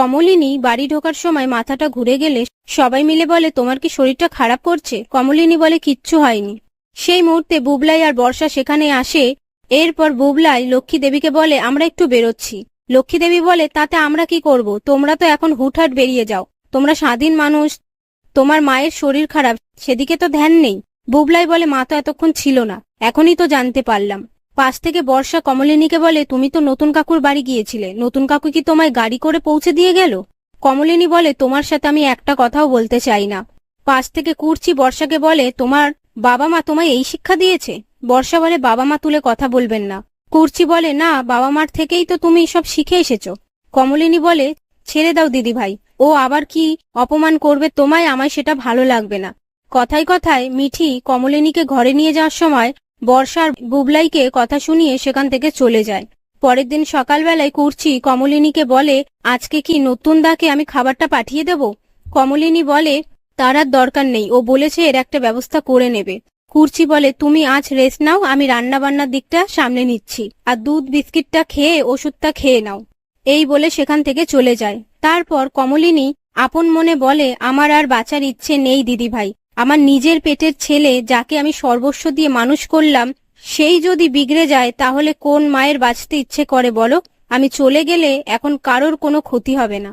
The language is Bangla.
কমলিনী বাড়ি ঢোকার সময় মাথাটা ঘুরে গেলে সবাই মিলে বলে, তোমার কি শরীরটা খারাপ করছে? কমলিনী বলে, কিচ্ছু হয়নি। সেই মুহূর্তে বুবলাই আর বর্ষা সেখানে আসে। এরপর বুবলাই লক্ষ্মী দেবীকে বলে, আমরা একটু বেরোচ্ছি। লক্ষ্মী দেবী বলে, তাতে আমরা কি করব? তোমরা তো এখন হুটহাট বেরিয়ে যাও। তোমরা স্বাধীন মানুষ। তোমার মায়ের শরীর খারাপ। সেদিকে তো ধ্যান নেই। বুবলাই বলে, মা তো এতক্ষণ ছিল না। এখনই তো জানতে পারলাম। পাশ থেকে বর্ষা কমলিনীকে বলে, তুমি তো নতুন কাকুর বাড়ি গিয়েছিলে। নতুন কাকু কি তোমায় গাড়ি করে পৌঁছে দিয়ে গেল? কমলিনী বলে, তোমার সাথে আমি একটা কথাও বলতে চাই না। পাশ থেকে কুর্চি বর্ষাকে বলে, তোমার বাবা মা তোমায় এই শিক্ষা দিয়েছে? বর্ষা বলে, বাবা মা তুলে কথা বলবেন না। কুর্চি বলে, না, বাবা মার থেকেই তো তুমি সব শিখে এসেছ। কমলিনী বলে, ছেড়ে দাও দিদি ভাই, ও আবার কি অপমান করবে তোমায়, আমায় সেটা ভালো লাগবে না। কথায় কথায় মিঠি কমলিনীকে ঘরে নিয়ে যাওয়ার সময় বর্ষার বুবলাইকে কথা শুনিয়ে সেখান থেকে চলে যায়। পরের দিন সকালবেলায় কুর্চি কমলিনীকে বলে, আজকে কি নতুন দাকে আমি খাবারটা পাঠিয়ে দেব? কমলিনী বলে, তার আর দরকার নেই। ও বলেছে এর একটা ব্যবস্থা করে নেবে। কুর্চি বলে, তুমি আজ রেস্ট নাও, আমি রান্না বান্নার দিকটা সামনে নিচ্ছি। আর দুধ, বিস্কিটটা খেয়ে, ওষুধটা খেয়ে নাও। এই বলে সেখান থেকে চলে যায়। তারপর কমলিনী আপন মনে বলে, আমার আর বাঁচার ইচ্ছে নেই দিদি ভাই আমার নিজের পেটের ছেলে যাকে আমি সর্বস্ব দিয়ে মানুষ করলাম, সেই যদি বিগড়ে যায়, তাহলে কোন মায়ের বাঁচতে ইচ্ছে করে বলো? আমি চলে গেলে এখন কারোর কোনো ক্ষতি হবে না।